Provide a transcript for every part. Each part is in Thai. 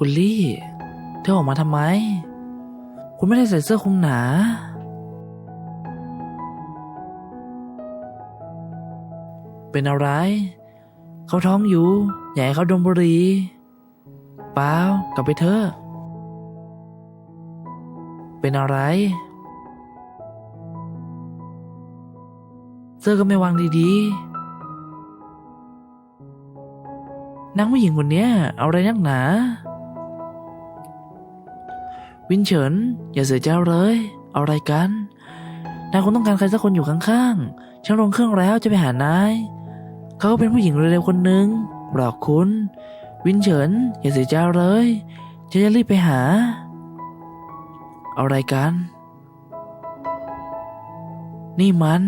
คุณลี่ เธอออกมาทำไม คุณไม่ได้ใส่เสื้อคลุมหนา เป็นอะไร เขาท้องอยู่ อย่าให้เขาดมบุหรี่เปล่ากลับไปเถอะเป็นอะไร เสื้อก็ไม่วางดีๆนางผู้หญิงคนเนี้ย เอาอะไรนักหนา วินเฉินอย่าเสียใจเลย เอาอะไรกันนายคงต้องการใครสักคนอยู่ข้างๆ ฉันลงเครื่องแล้วจะไปหานาย เขาก็เป็นผู้หญิงเร็วๆคนหนึ่งหลอกคุณ วินเฉินอย่าเสียใจเลยฉันจะรีบไปหา เอาอะไรกัน นี่มัน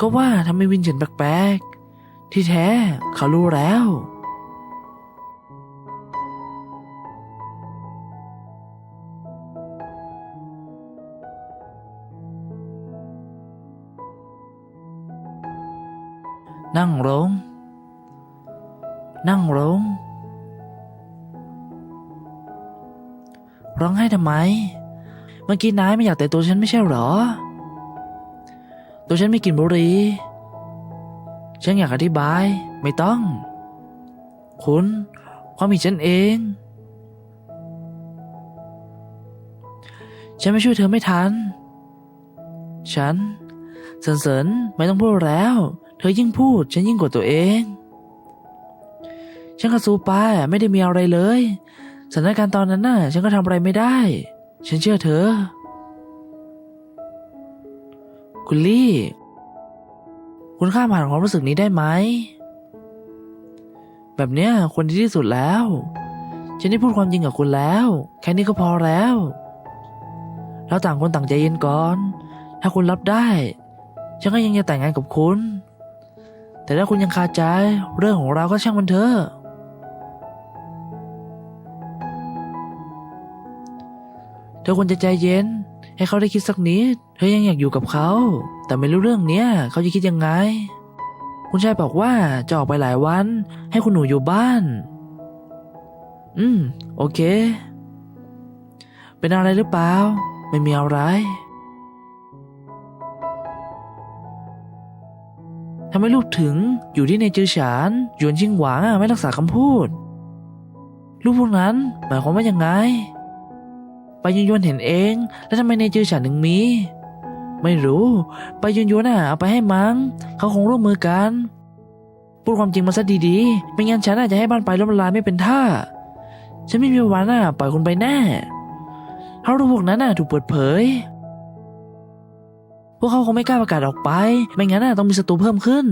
ก็ว่าทำไมวินเฉินแปลกๆ ที่แท้เขารู้แล้ว นั่งลง นั่งลง ร้องไห้ทำไม เมื่อกี้นายไม่อยากแต่ตัวฉันไม่ใช่หรอ ตัวฉันไม่กินบุหรี่ฉันอยากอธิบายไม่ต้อง คุณความผิดฉันเอง ฉันไม่ช่วยเธอไม่ทัน ฉันเสริญเสริญไม่ต้องพูดแล้ว เธอยิ่งพูดฉันยิ่งกดตัวเอง ฉันกับซูปาไม่ได้มีอะไรเลย สถานการณ์ตอนนั้นน่ะ ฉันก็ทำอะไรไม่ได้ ฉันเชื่อเธอ คุณลี่ คุณข้ามผ่านความรู้สึกนี้ได้ไหม แบบเนี้ยควรที่สุดแล้ว ฉันได้พูดความจริงกับคุณแล้ว แค่นี้ก็พอแล้วเราต่างคนต่างใจเย็นก่อน ถ้าคุณรับได้ ฉันก็ยังจะแต่งงานกับคุณ แต่ถ้าคุณยังคาใจ เรื่องของเราก็ช่างมันเถอะ เธอควรจะใจเย็น ให้เขาได้คิดสักนิด เธอยังอยากอยู่กับเขา แต่ไม่รู้เรื่องเนี้ยเขาจะคิดยังไง คุณชายบอกว่าจะออกไปหลายวัน ให้คุณหนูอยู่บ้าน อืม โอเค เป็นอะไรหรือเปล่า ไม่มีอะไร ทำไมลูกถึงอยู่ที่ในจือฉานหยวนชิงหวางอะไม่รักษาคำพูด ลูกพวกนั้นหมายความว่ายังไง ไปยุนยวนเห็นเอง แล้วทำไมในจือฉานถึงมี ไม่รู้ ไปยุนยวนอะเอาไปให้มัง้งเขาคงร่วมมือกัน พูดความจริงมาซะดีๆ ไม่งั้นฉันอาจจะให้บ้านไปล้มละลายไม่เป็นท่า ฉันไม่มีวันอะปล่อยคุณไปแน่ถ้ารู้พวกนั้นอะถูกเปิดเผย พวกเขาคงไม่กล้าประกาศออกไป ไม่งั้นน่ะต้องมีศัตรูเพิ่มขึ้น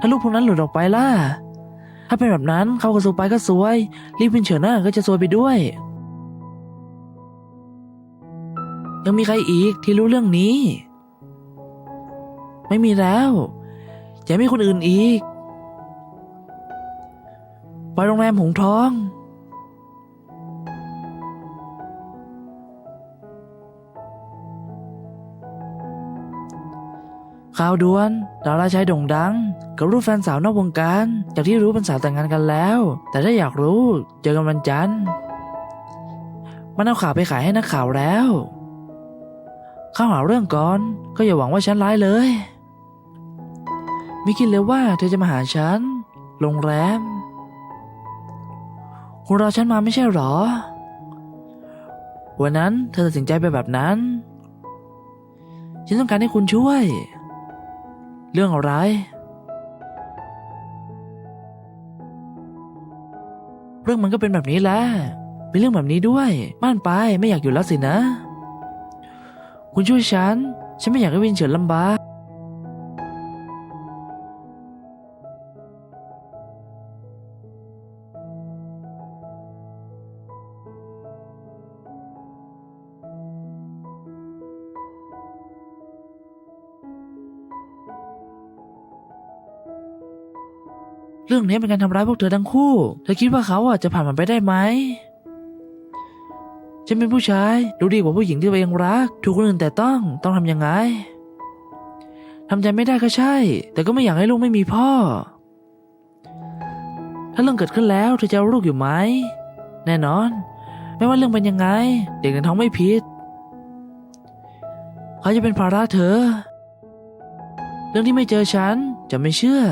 ถ้าลูกพวกนั้นหลุดออกไปล่ะ ถ้าเป็นแบบนั้นเขากับซูไปก็ซวย รีบพินเฉินน่ะก็จะซวยไปด้วย ยังมีใครอีกที่รู้เรื่องนี้ ไม่มีแล้วอย่ามีคนอื่นอีก ไปโรงแรมหงทองาวดวน ดาราชายโด่งดัง กับรูปแฟนสาวนอกวงการ จากที่รู้เป็นสาวแต่งงานกันแล้ว แต่ถ้าอยากรู้เจอกันวันจันทร์มันเอาข่าวไปขายให้นักข่าวแล้วข้าหาเรื่องก่อน ก็อย่าหวังว่าฉันร้ายเลย ไม่คิดเลยว่าเธอจะมาหาฉัน โรงแรม คุณรอฉันมาไม่ใช่หรอ วันนั้นเธอตัดสินใจไปแบบนั้น ฉันต้องการให้คุณช่วย เรื่องอะไร เรื่องมันก็เป็นแบบนี้แหละมีเรื่องแบบนี้ด้วยม่านไปไม่อยากอยู่แล้วสินะ คุณช่วยฉัน ฉันไม่อยากให้วินเฉินลำบาก เรื่องนี้เป็นการทำร้ายพวกเธอทั้งคู่ เธอคิดว่าเขาอะจะผ่านมันไปได้ไหม ฉันเป็นผู้ชายรู้ดีกว่าผู้หญิงที่ตัวเองรัก ถูกคนอื่นแต่ต้องต้องทำยังไงทำใจไม่ได้ก็ใช่ แต่ก็ไม่อยากให้ลูกไม่มีพ่อ ถ้าเรื่องเกิดขึ้นแล้วเธอจะเอาลูกอยู่ไหม แน่นอน ไม่ว่าเรื่องเป็นยังไง เด็กในท้องไม่ผิดเขาจะเป็นภาระเธอ เรื่องที่ไม่เจอฉันจะไม่เชื่อ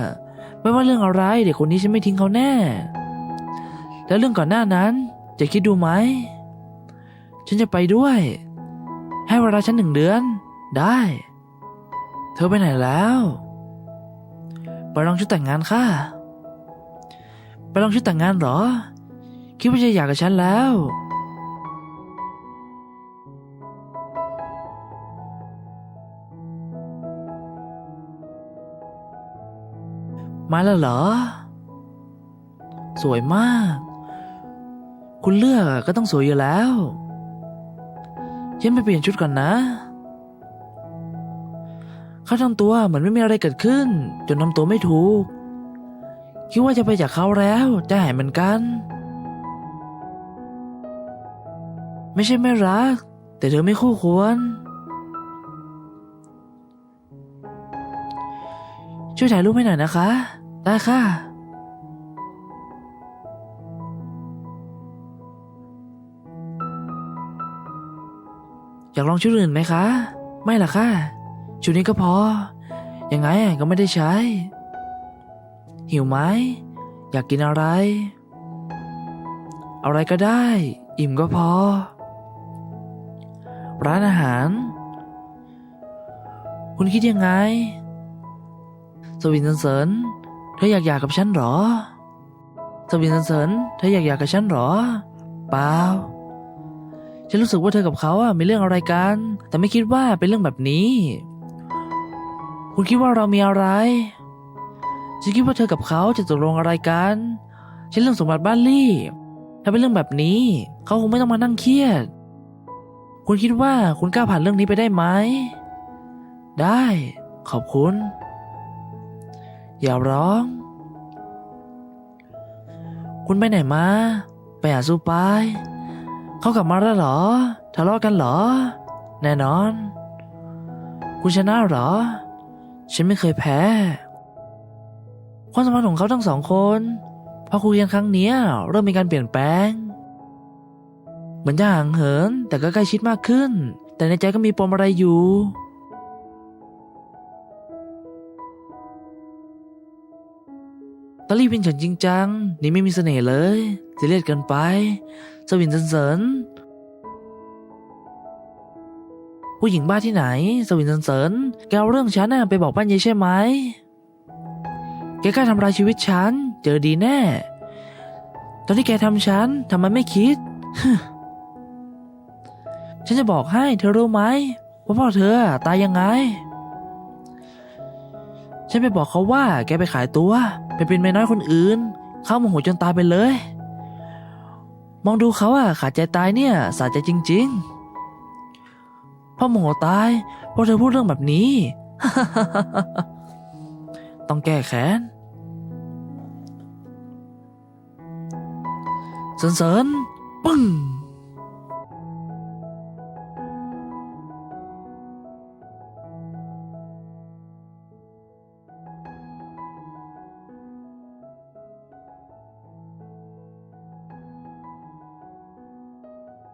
ไม่ว่าเรื่องอะไรเด็กคนนี้ฉันไม่ทิ้งเขาแน่ แล้วเรื่องก่อนหน้านั้น จะคิดดูไหม ฉันจะไปด้วย ให้เวลาฉันหนึ่งเดือน ได้ เธอไปไหนแล้วไปลองชุดแต่งงานค่ะไปลองชุดแต่งงานเหรอ คิดว่าจะอยากกับฉันแล้ว มาแล้วเหรอ สวยมาก คุณเลือกก็ต้องสวยอยู่แล้วฉันไปเปลี่ยนชุดก่อนนะ เขาทำตัวเหมือนไม่มีอะไรเกิดขึ้น จนทำตัวไม่ถูก คิดว่าจะไปจากเขาแล้วจะหายเหมือนกัน ไม่ใช่ไม่รัก แต่เธอไม่คู่ควร ช่วยถ่ายรูปให้หน่อยนะคะ ได้ค่ะ อยากลองชุดอื่นไหมคะ ไม่ล่ะค่ะ ชุดนี้ก็พอ ยังไงก็ไม่ได้ใช้ หิวไหม อยากกินอะไร อะไรก็ได้ อิ่มก็พอ ร้านอาหาร คุณคิดยังไง สวินเสริญ เธออยากอยากกับฉันเหรอสวินสันเสริญเธออยากอยากกับฉันเหรอ เปล่า ฉันรู้สึกว่าเธอกับเขาอะมีเรื่องอะไรกัน แต่ไม่คิดว่าเป็นเรื่องแบบนี้ คุณคิดว่าเรามีอะไร ฉันคิดว่าเธอกับเขาจะตกลงอะไรกัน ฉันเรื่องสมบัติบ้านลี่ ถ้าเป็นเรื่องแบบนี้ เขาคงไม่ต้องมานั่งเครียด คุณคิดว่าคุณกล้าผ่านเรื่องนี้ไปได้ไหม ได้ ขอบคุณ อย่าร้อง คุณไปไหนมา ไปหาซูปายเขากลับมาแล้วเหรอทะเลาะกันเหรอ แน่นอน คุณชนะเหรอ ฉันไม่เคยแพ้ ความสัมพันธ์ของเขาทั้งสองคนพอคุยกันครั้งนี้เริ่มมีการเปลี่ยนแปลง เหมือนจะห่างเหินแต่ก็ใกล้ชิดมากขึ้น แต่ในใจก็มีปมอะไรอยู่ ตอลี่เป็นฉันจริงจัง นี่ไม่มีเสน่ห์เลยซีเรียสเกินไปสวินเสริญเสริญผู้หญิงบ้าที่ไหน สวินเสริญเสริญแกเอาเรื่องฉันน่ะไปบอกป้านเยใช่ไหมแกกล้าทำลายชีวิตฉัน เจอดีแน่ ตอนที่แกทำฉันทำไมไม่คิด ฉันจะบอกให้เธอรู้ไหมว่าพ่อเธอตายยังไง ฉันไปบอกเขาว่าแกไปขายตัว ไปเป็นเมียน้อยคนอื่น เขาโมโหจนตายไปเลย มองดูเขาอะขาดใจตายเนี่ยสาใจจริง ๆพ่อโมโหตายเพราะเธอพูดเรื่องแบบนี้ ต้องแก้แค้นเสริญๆปึ้ง